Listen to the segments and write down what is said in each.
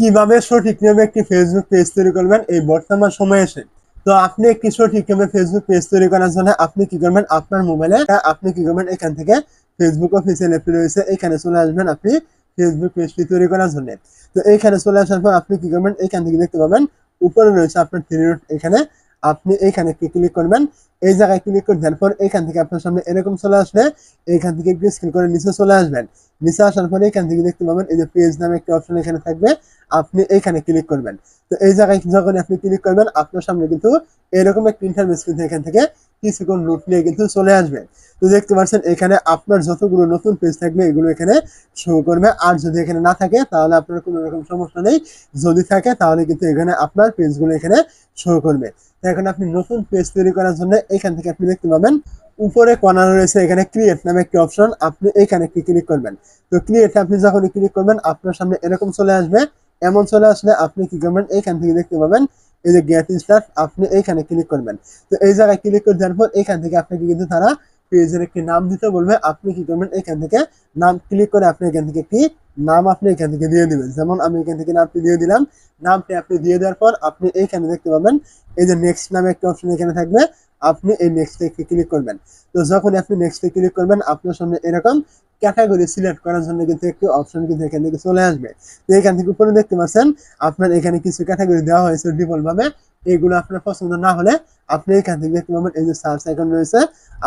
কীভাবে সঠিক নিয়মে একটি ফেসবুক পেজ তৈরি করবেন এই বর্তমান সময়ে এসে? তো আপনি একটি সঠিক নিয়মে ফেসবুক পেজ তৈরি করার জন্য আপনি কি করবেন? আপনার মোবাইলে আপনি কি করবেন? এখান থেকে ফেসবুক অফিসিয়াল অ্যাপটি রয়েছে, এখানে চলে আসবেন আপনি ফেসবুক পেজটি তৈরি করার জন্য। তো এইখানে চলে আসার পর আপনি কি করবেন? এখান থেকে দেখতে পাবেন, উপরে রয়েছে আপনার থ্রি এখানে আপনি একটি ক্লিক করবেন। এই জায়গায় ক্লিক করে দেওয়ার পর এখান থেকে আপনার সামনে এরকম চলে আসবে। এখান থেকে একটু স্ক্রিন করে নিচে চলে আসবেন। নিচে আসার পরে এখান থেকে দেখতে পাবেন এই যে পেজ নামে একটা অপশন এখানে থাকবে। আপনি এইখানে ক্লিক করবেন। তো এই জায়গায় যখন আপনি ক্লিক করবেন, আপনার সামনে কিন্তু এরকম একটা ইন্টারভেস কিন্তু এখান থেকে কিছুক্ষণ লুট নিয়ে কিন্তু চলে আসবে। তো দেখতে পাচ্ছেন, এখানে আপনার যতগুলো নতুন পেজ থাকবে, এগুলো এখানে শো করবে। আর যদি এখানে না থাকে, তাহলে আপনার কোনো রকম সমস্যা নেই। যদি থাকে, তাহলে কিন্তু এখানে আপনার পেজগুলো এখানে শো করবে। এখন আপনি নতুন পেজ তৈরি করার জন্য এখান থেকে আপনি দেখতে পাবেন, উপরে কর্নার রয়েছে এখানে ক্রিয়েট নামে একটি অপশন আপনি এখানে একটি ক্লিক করবেন। তো ক্রিয়েট আপনি যখন ক্লিক করবেন, আপনার সামনে এরকম চলে আসবে, এমন চলে আসলে আপনি কি করবেন এইখান থেকে দেখতে পাবেন, এই যে গেট স্টার্ট আপনি এইখানে ক্লিক করবেন। তো এই জায়গায় ক্লিক করে দেওয়ার পর, এখান থেকে আপনাকে কিন্তু তারা পেজের একটি নাম দিতে বলবে, আপনি কি করবেন, এখান থেকে নাম ক্লিক করে আপনি এখান থেকে একটি নাম আপনি এখান থেকে দিয়ে দিবেন। যেমন আমি এখান থেকে নামটি দিয়ে দিলাম, নামটি আপনি দিয়ে দেওয়ার পর, আপনি এইখানে দেখতে পাবেন, এই যে নেক্সট নামে একটা অপশন এখানে থাকবে আপনি এই নেক্সটে ক্লিক করবেন? তো যখন আপনি নেক্সটে ক্লিক করবেন, আপনার সামনে এরকম ক্যাটাগরি সিলেক্ট করার জন্য কিন্তু একটি অপশন কিন্তু এখান থেকে চলে আসবে। তো এখান থেকে উপরে দেখতে পাচ্ছেন, আপনার এখানে কিছু ক্যাটাগরি দেওয়া হয়েছে ডিফল্ট ভাবে এগুলো আপনার পছন্দ না হলে আপনি এখান থেকে দেখতে পাবেন, এই যে সার্চ আইকন রয়েছে,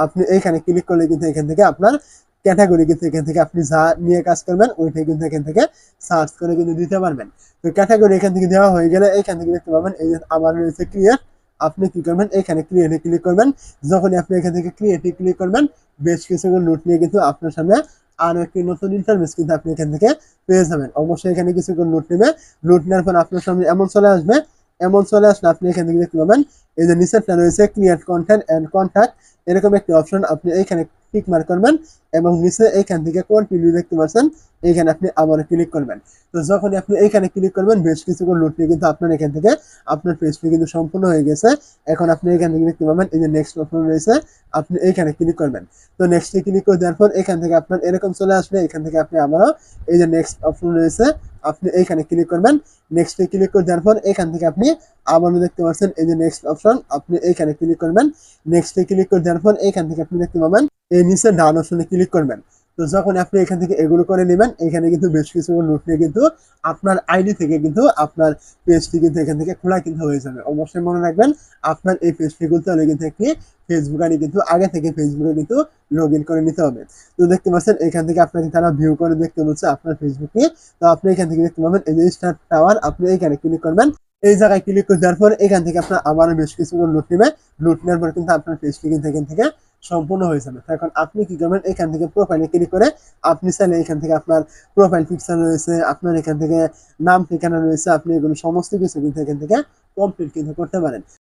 আপনি এইখানে ক্লিক করলে কিন্তু এখান থেকে আপনার ক্যাটাগরি কিন্তু এখান থেকে আপনি যা নিয়ে কাজ করবেন, ওইটাই কিন্তু এখান থেকে সার্চ করে কিন্তু দিতে পারবেন। তো ক্যাটাগরি এখান থেকে দেওয়া হয়ে গেলে এখান থেকে দেখতে পাবেন, এই যে আবার রয়েছে ক্রিয়েট আপনি কি করবেন? এখানে ক্রিয়েটে ক্লিক করবেন। যখনই আপনি এখান থেকে ক্রিয়েটে ক্লিক করবেন, বেশ কিছু নোট নিয়ে কিন্তু আপনার সামনে আরও একটি নতুন ইন্টারভেস কিন্তু আপনি এখান থেকে পেয়ে যাবেন। অবশ্যই এখানে কিছু নোট নেবে। নোট নেওয়ার পর আপনার সামনে এমন চলে আসবে। এমন চলে আসলে আপনি এখান থেকে দেখতে পাবেন, এই যে নিচেরটা রয়েছে ক্রিয়েট কন্টেন্ট অ্যান্ড কন্ট্যাক্ট এরকম একটি অপশন আপনি এইখানে ক্লিক মার্ক করবেন এবং নিচে এইখান থেকে কন্টিনিউ দেখতে পাচ্ছেন এইখানে আপনি আবার ক্লিক করবেন তো যখনই আপনি এইখানে ক্লিক করবেন বেশ কিছুক্ষণ লুট নিয়ে কিন্তু আপনার এখান থেকে আপনার পেজটি কিন্তু সম্পূর্ণ হয়ে গেছে। এখন আপনি এখান থেকে দেখতে পাবেন, এই যে নেক্সট অপশন রয়েছে, আপনি এইখানে ক্লিক করবেন তো নেক্সটে ক্লিক করে দেওয়ার পর এখান থেকে আপনার এরকম চলে আসবে এখান থেকে আপনি আবারও এই যে নেক্সট অপশন রয়েছে, আপনি এইখানে ক্লিক করবেন। নেক্সটে ক্লিক করে দেওয়ার পর এখান থেকে আপনি আবারও দেখতে পাচ্ছেন এই যে নেক্সট অপশন আপনি এইখানে ক্লিক করবেন। নেক্সটে ক্লিক করে দেওয়ার পর এখান থেকে আপনি দেখতে পাবেন, এই নিচে ডান অপশনে ক্লিক করবেন। তো যখন আপনি এখান থেকে এগুলো করে নেবেন, এখানে কিন্তু বেশ কিছু নোট নিয়ে কিন্তু আপনার আইডি থেকে কিন্তু আপনার পেজটি কিন্তু এখান থেকে খোলা কিন্তু হয়ে যাবে। অবশ্যই মনে রাখবেন, আপনার এই পেজটি খুলতে হলে কিন্তু একটি ফেসবুক আইডি কিন্তু আগে থেকে ফেসবুকে কিন্তু লগ করে নিতে হবে। তো দেখতে পাচ্ছেন, এখান থেকে আপনাকে তারা ভিউ করে দেখতে বলছে আপনার ফেসবুক তো আপনি এখান থেকে দেখতে পাবেন, এই যে স্টার টাওয়ার আপনি এখানে ক্লিক করবেন। এই জায়গায় ক্লিক করে দেওয়ার পর এখান থেকে আপনার আবারও বেশ কিছু লুট নেবে লুট নেওয়ার পর কিন্তু আপনার পেজটি কিন্তু এখান থেকে সম্পূর্ণ হয়ে যাবে। এখন আপনি কি করবেন? এখান থেকে প্রোফাইলে ক্লিক করে আপনি চাইলে এখান থেকে আপনার প্রোফাইল পিকচার রয়েছে, আপনার এখান থেকে নাম ঠিকানা রয়েছে, আপনি এগুলো সমস্ত কিছু কিন্তু এখান থেকে কমপ্লিট কিন্তু করতে পারেন।